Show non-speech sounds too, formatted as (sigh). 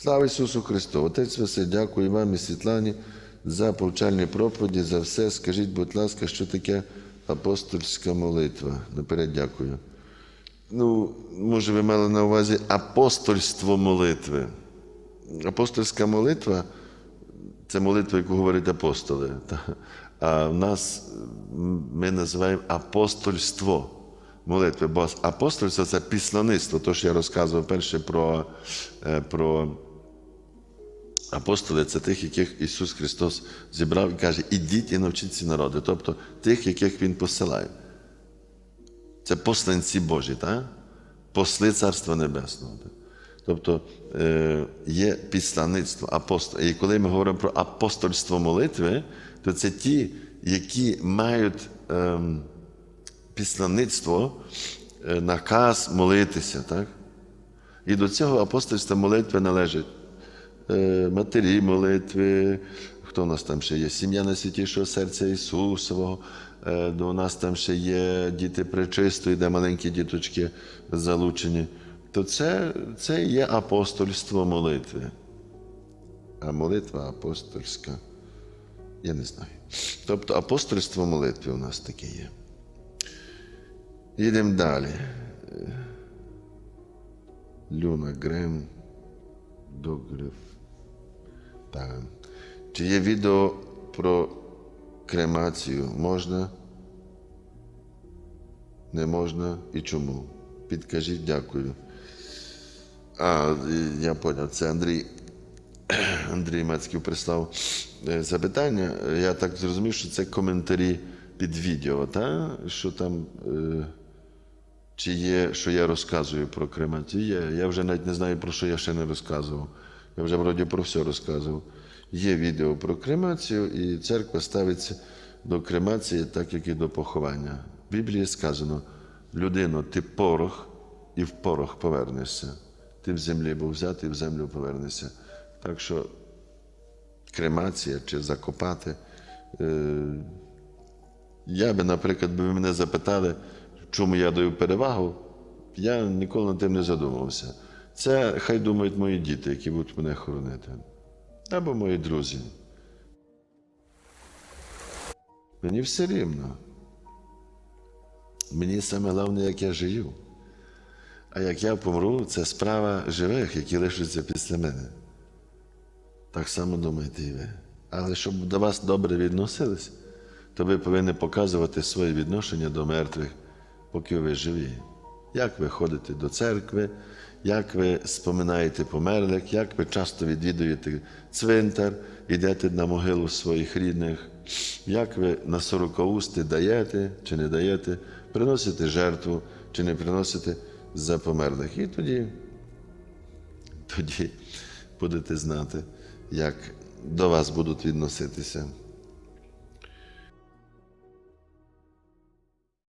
Слава Ісусу Христу! Отець Василь, дякую вам і Світлані за повчальні проповіді, за все. Скажіть, будь ласка, що таке апостольська молитва? Наперед дякую. Ну, може, ви мали на увазі апостольство молитви. Апостольська молитва це молитва, яку говорять апостоли. А в нас ми називаємо апостольство молитви, бо апостольство це післаництво. То, що я розказував перше про, е, про апостоли, це тих, яких Ісус Христос зібрав і каже, ідіть і навчіться народи, тобто тих, яких Він посилає. Це посланці Божі, так? посли Царства Небесного. Так? Тобто е, є післаництво апостол. І коли ми говоримо про апостольство молитви, то це ті, які мають е, післаництво, е, наказ молитися. Так? І до цього апостольства молитви належать е, матері молитви, хто у нас там ще є? Сім'я Найсвятішого серця Ісусового. Е, До нас там ще є діти пречистої, де маленькі діточки залучені. То це, це є апостольство молитви. А молитва апостольська. Я не знаю. Тобто апостольство молитви у нас таке є. Їдемо далі. Люна Грем, Догриф. Так. Чи є відео про кремацію? Можна? Не можна і чому? Підкажіть, дякую. А, я поняв, це Андрій. (clears throat) Андрій Мецьків прислав е, запитання. Я так зрозумів, що це коментарі під відео, та? що там. Е, чи є, що я розказую про кремацію? Є. Я вже навіть не знаю, про що я ще не розказував. Я вже вроді про все розказував. Є відео про кремацію, і церква ставиться до кремації, так як і до поховання. В Біблії сказано: людино, ти порох, і в порох повернешся. Ти в землі був взятий, в землю повернешся. Так що кремація чи закопати. Е, я би, наприклад, би мене запитали, чому я даю перевагу, я ніколи над тим не задумувався. Це хай думають мої діти, які будуть мене хоронити. Або мої друзі. Мені все рівно. Мені саме головне, як я живу. А як я помру, це справа живих, які лишаться після мене. Так само думаєте і ви. Але щоб до вас добре відносились, то ви повинні показувати своє відношення до мертвих, поки ви живі. Як ви ходите до церкви, як ви споминаєте померлих, як ви часто відвідуєте цвинтар, йдете на могилу своїх рідних, як ви на сорокаусти даєте чи не даєте, приносите жертву чи не приносите за померлих. І тоді, тоді будете знати, як до вас будуть відноситися.